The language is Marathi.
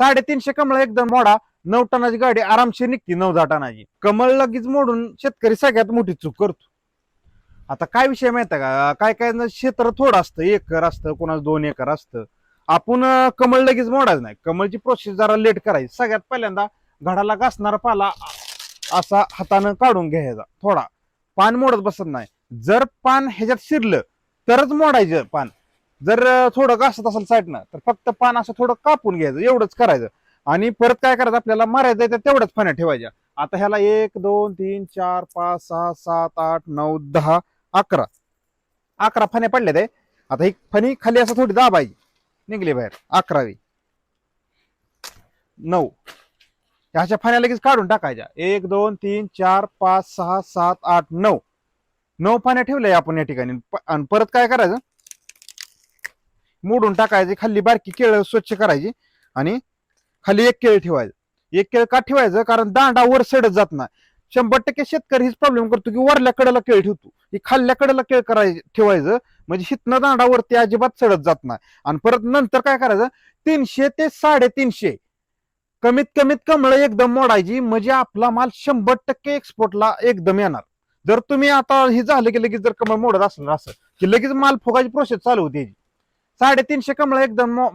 साडेतीनशे कमळ एकदम मोडा नऊ टनाची गाडी आरामशीर निघते नऊ दहा टनाची कमळ लगेच मोडून शेतकरी सगळ्यात मोठी चूक करतो. आता काय विषय माहिती का? काय काय क्षेत्र थोडं असतं एकर असतं कोणाचं दोन एकर असतं. आपण कमळ लगेच मोडायचं नाही. कमळची प्रोसेस जरा लेट करायची. सगळ्यात पहिल्यांदा घडाला घासणारा पाला असा हातानं काढून घ्यायचा थोडा. पान मोडत बसत नाही. जर पान ह्याच्यात शिरलं तरच मोडायचं पान. जर थोडं घासत असेल साईडनं तर फक्त पान असं थोडं कापून घ्यायचं एवढंच करायचं. आणि परत काय करायचं आपल्याला मारायचं तर तेवढ्याच फण्या ठेवायच्या. आता ह्याला एक दोन तीन चार पाच सहा सात आठ नऊ दहा अकरा. अकरा फण्या पडल्या ते आता ही फणी खाली असं थोडी दाबायची. निघली बाहेर. अकरावी. नऊ. ह्याच्या फण्या लगेच काढून टाकायच्या. एक दोन तीन चार पाच सहा सात आठ नऊ. नऊ पाण्या ठेवल्या आपण या ठिकाणी. आणि परत काय करायचं? मोडून टाकायची. खाली बारकी केळ स्वच्छ करायची आणि खाली एक केळ ठेवायचं. एक केळ का ठेवायचं? कारण दांडा वर सडत जात नाही. शंभर टक्के शेतकरी हीच प्रॉब्लेम करतो की वरल्या कडेला केळ ठेवतो. की खाल्ल्या कडेला केळ करायचं ठेवायचं. म्हणजे हितनं दांडा वरती अजिबात चढत जात नाही. आणि परत नंतर काय करायचं? तीनशे ते साडेतीनशे कमीत कमीत कमळ एकदम मोडायची. म्हणजे आपला माल शंभर टक्के एक्सपोर्टला एकदम येणार. जर तुम्ही आता हे झालं की लगेच जर कमळ मोडत असणार असं की लगेच माल फुगायची प्रोसेस चालू होती. साडेतीनशे कमळ एकदम मो-